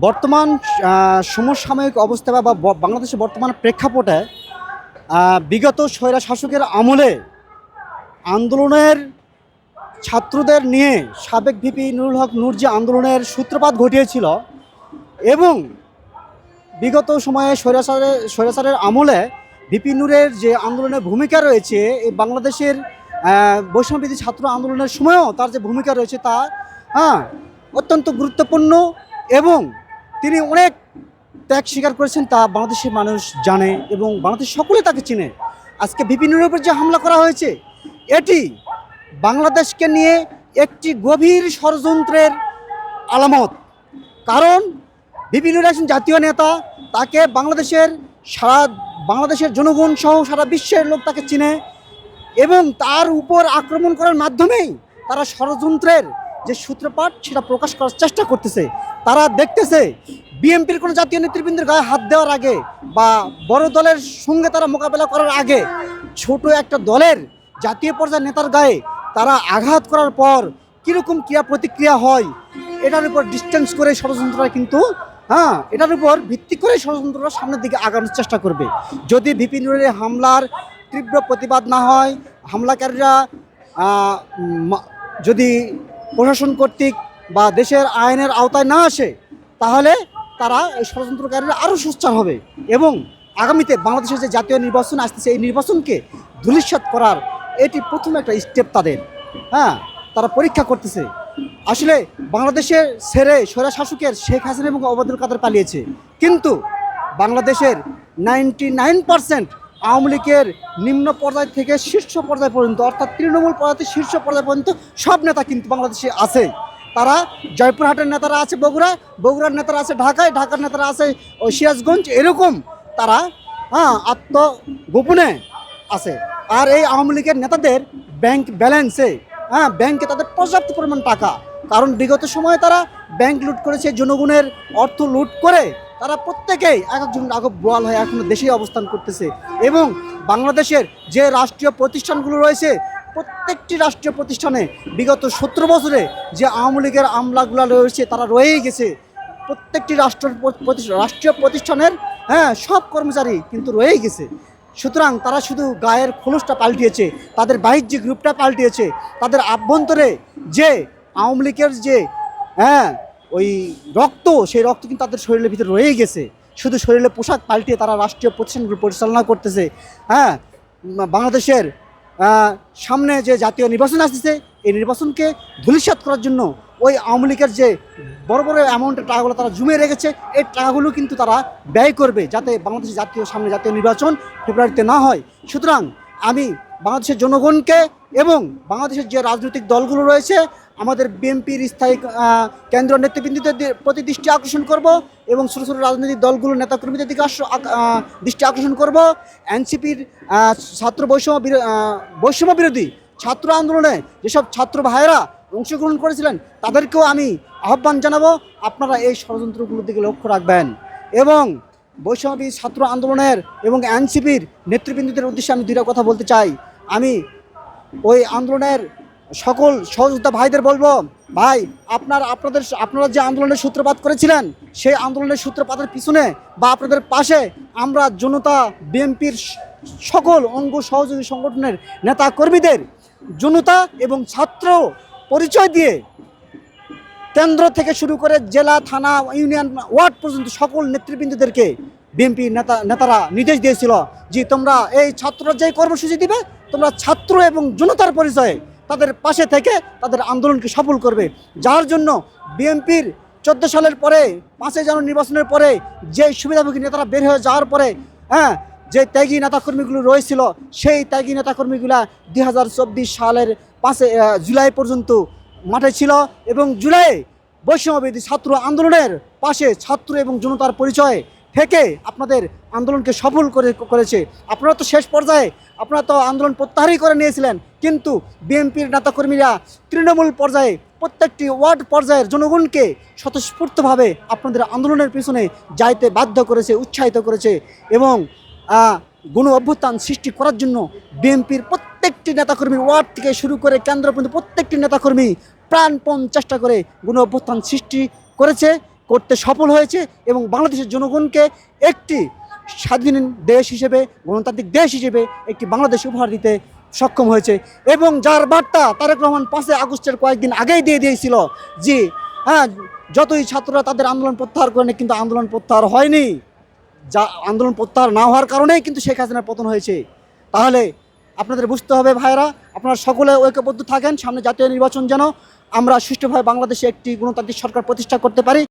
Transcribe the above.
বর্তমান সমসাময়িক অবস্থা বা বাংলাদেশের বর্তমান প্রেক্ষাপটে বিগত স্বৈরা শাসকের আমলে আন্দোলনের ছাত্রদের নিয়ে সাবেক ভিপি নুরুল হক নূর যে আন্দোলনের সূত্রপাত ঘটিয়েছিল এবং বিগত সময়ে স্বৈরাচারের স্বৈরাচারের আমলে ভিপি নূরের যে আন্দোলনের ভূমিকা রয়েছে এই বাংলাদেশের বৈষম্যবিধি ছাত্র আন্দোলনের সময়ও তার যে ভূমিকা রয়েছে তা হ্যাঁ অত্যন্ত গুরুত্বপূর্ণ এবং তিনি অনেক ত্যাগ স্বীকার করেছেন, তা বাংলাদেশের মানুষ জানে এবং বাংলাদেশ সকলে তাকে চিনে। আজকে ভিপি নুরের উপর যে হামলা করা হয়েছে, এটি বাংলাদেশকে নিয়ে একটি গভীর ষড়যন্ত্রের আলামত। কারণ বিভিন্ন একজন জাতীয় নেতা তাকে বাংলাদেশের সারা, বাংলাদেশের জনগণ সহ সারা বিশ্বের লোক তাকে চিনে এবং তার উপর আক্রমণ করার মাধ্যমেই তারা ষড়যন্ত্রের যে সূত্রপাত সেটা প্রকাশ করার চেষ্টা করতেছে। তারা দেখতেছে বিএনপির কোনো জাতীয় নেতৃবৃন্দের গায়ে হাত দেওয়ার আগে বা বড় দলের সঙ্গে তারা মোকাবেলা করার আগে ছোট একটা দলের জাতীয় পর্যায়ের নেতার গায়ে তারা আঘাত করার পর কীরকম ক্রিয়া প্রতিক্রিয়া হয়, এটার উপর ডিস্টেন্স করে ষড়যন্ত্ররা কিন্তু হ্যাঁ এটার উপর ভিত্তি করে ষড়যন্ত্ররা সামনের দিকে আগানোর চেষ্টা করবে। যদি বিপিনুরের হামলার তীব্র প্রতিবাদ না হয়, হামলাকারীরা যদি প্রশাসন কর্তৃক বা দেশের আইনের আওতায় না আসে, তাহলে তারা এই ষড়যন্ত্রকারীরা আরও সোচ্চার হবে এবং আগামীতে বাংলাদেশের যে জাতীয় নির্বাচন আসতেছে, এই নির্বাচনকে ধূলিসাৎ করার এটি প্রথম একটা স্টেপ তাদের। হ্যাঁ তারা পরীক্ষা করতেছে। আসলে বাংলাদেশের ছেড়ে স্বৈরা শাসকের শেখ হাসিনা এবং অবাদুল কাদের পালিয়েছে। কিন্তু বাংলাদেশের নাইনটি নাইন পার্সেন্ট আওয়ামী লীগের নিম্ন পর্যায় থেকে শীর্ষ পর্যায় পর্যন্ত, অর্থাৎ তৃণমূল পর্যায় শীর্ষ পর্যায় পর্যন্ত সব নেতা কিন্তু বাংলাদেশে আছে। তারা জয়পুরহাটের নেতারা আছে বগুড়া, বগুড়ার নেতারা আছে ঢাকায়, ঢাকার নেতারা আছে সিরাজগঞ্জ, এরকম তারা হ্যাঁ আত্মগোপনে আছে। আর এই আওয়ামী লীগের নেতাদের ব্যাংক ব্যালেন্সে হ্যাঁ ব্যাংকে তাদের পর্যাপ্ত পরিমাণ টাকা। কারণ বিগত সময়ে তারা ব্যাংক লুট করেছে, জনগণের অর্থ লুট করে তারা প্রত্যেকেই এক একজন আগব বোয়াল হয়ে এখনও দেশেই অবস্থান করতেছে। এবং বাংলাদেশের যে রাষ্ট্রীয় প্রতিষ্ঠানগুলো রয়েছে প্রত্যেকটি রাষ্ট্রীয় প্রতিষ্ঠানে বিগত সতেরো বছরে যে আওয়ামী লীগের আমলাগুলো রয়েছে, তারা রয়েই গেছে। প্রত্যেকটি রাষ্ট্র রাষ্ট্রীয় প্রতিষ্ঠানের হ্যাঁ সব কর্মচারী কিন্তু রয়েই গেছে। সুতরাং তারা শুধু গায়ের খোলসটা পাল্টিয়েছে, তাদের বাহ্যিক রূপটা পাল্টিয়েছে, তাদের আভ্যন্তরে যে আওয়ামী লীগের যে হ্যাঁ ওই রক্ত, সেই রক্ত কিন্তু তাদের শরীরের ভিতরে রয়েই গেছে। শুধু শরীরে পোশাক পাল্টিয়ে তারা রাষ্ট্রীয় প্রতিষ্ঠানগুলো পরিচালনা করতেছে। হ্যাঁ বাংলাদেশের সামনে যে জাতীয় নির্বাচন আসতেছে, এই নির্বাচনকে ধূলিসাৎ করার জন্য ওই আওয়ামী লীগের যে বড় বড় অ্যামাউন্টের টাকাগুলো তারা জুমে রেখেছে, এই টাকাগুলো কিন্তু তারা ব্যয় করবে যাতে বাংলাদেশের জাতীয় সামনে জাতীয় নির্বাচন ফেব্রুয়ারিতে না হয়। সুতরাং আমি বাংলাদেশের জনগণকে এবং বাংলাদেশের যে রাজনৈতিক দলগুলো রয়েছে আমাদের বিএনপির স্থায়ী আহ, কেন্দ্রীয় নেতৃবৃন্দদের প্রতি দৃষ্টি আকর্ষণ করব এবং ছোটো ছোটো রাজনৈতিক দলগুলোর নেতাকর্মীদের দিকে দৃষ্টি আকর্ষণ করব। এনসিপির ছাত্র বৈষম্য বৈষম্য বিরোধী ছাত্র আন্দোলনে যেসব ছাত্র ভাইয়েরা অংশগ্রহণ করেছিলেন তাদেরকেও আমি আহ্বান জানাব আপনারা এই ষড়যন্ত্রগুলোর দিকে লক্ষ্য রাখবেন। এবং বৈষম্যবী ছাত্র আন্দোলনের এবং এনসিপির নেতৃবৃন্দদের উদ্দেশ্যে আমি দুইটা কথা বলতে চাই। আমি ওই আন্দোলনের সকল সহযোদ্ধা ভাইদের বলব, ভাই, আপনার, আপনাদের, আপনারা যে আন্দোলনের সূত্রপাত করেছিলেন, সেই আন্দোলনের সূত্রপাতের পিছনে বা আপনাদের পাশে আমরা জনতা বিএনপির সকল অঙ্গ সহযোগী সংগঠনের নেতা কর্মীদের জনতা এবং ছাত্র পরিচয় দিয়ে কেন্দ্র থেকে শুরু করে জেলা, থানা, ইউনিয়ন, ওয়ার্ড পর্যন্ত সকল নেতৃবৃন্দদেরকে বিএনপি নেতা, নেতারা নির্দেশ দিয়েছিল যে তোমরা এই ছাত্ররা যে কর্মসূচি দিবে, তোমরা ছাত্র এবং জনতার পরিচয়ে তাদের পাশে থেকে তাদের আন্দোলনকে সফল করবে। যার জন্য বিএনপির চোদ্দ সালের পরে, পাঁচই জানুয়ারি নির্বাচনের পরে যে সুবিধাভোগী নেতারা বের হয়ে যাওয়ার পরে হ্যাঁ যে ত্যাগী নেতাকর্মীগুলো রয়েছিল, সেই ত্যাগী নেতাকর্মীগুলা দুই হাজার চব্বিশ সালের পাঁচে জুলাই পর্যন্ত মাঠে ছিল এবং জুলাই বৈষম্যবিধি ছাত্র আন্দোলনের পাশে ছাত্র এবং জনতার পরিচয় থেকে আপনাদের আন্দোলনকে সফল করে করেছে। আপনারা তো শেষ পর্যায়ে, আপনারা তো আন্দোলন প্রত্যাহারই করে নিয়েছিলেন, কিন্তু বিএনপির নেতাকর্মীরা তৃণমূল পর্যায়ে, প্রত্যেকটি ওয়ার্ড পর্যায়ের জনগণকে স্বতঃস্ফূর্তভাবে আপনাদের আন্দোলনের পিছনে যাইতে বাধ্য করেছে, উৎসাহিত করেছে এবং গণ অভ্যুত্থান সৃষ্টি করার জন্য বিএনপির প্রত্যেকটি নেতাকর্মী ওয়ার্ড থেকে শুরু করে কেন্দ্র পর্যন্ত প্রত্যেকটি নেতাকর্মী প্রাণপণ চেষ্টা করে গুণ অভ্যুত্থান সৃষ্টি করেছে, করতে সফল হয়েছে এবং বাংলাদেশের জনগণকে একটি স্বাধীন দেশ হিসেবে, গণতান্ত্রিক দেশ হিসেবে একটি বাংলাদেশ উপহার দিতে সক্ষম হয়েছে এবং যার বার্তা তারেক রহমান পাঁচই আগস্টের কয়েকদিন আগেই দিয়ে দিয়েছিল যে হ্যাঁ যতই ছাত্ররা তাদের আন্দোলন প্রত্যাহার করেনি কিন্তু আন্দোলন প্রত্যাহার হয়নি। যা আন্দোলন প্রত্যাহার না হওয়ার কারণেই কিন্তু শেখ হাসিনার পতন হয়েছে। তাহলে আপনাদের বুঝতে হবে ভাইরা আপনারা সকলে ঐক্যবদ্ধ থাকেন, সামনে জাতীয় নির্বাচন যেন আমরা সুষ্ঠুভাবে বাংলাদেশে একটি গণতান্ত্রিক সরকার প্রতিষ্ঠা করতে পারি।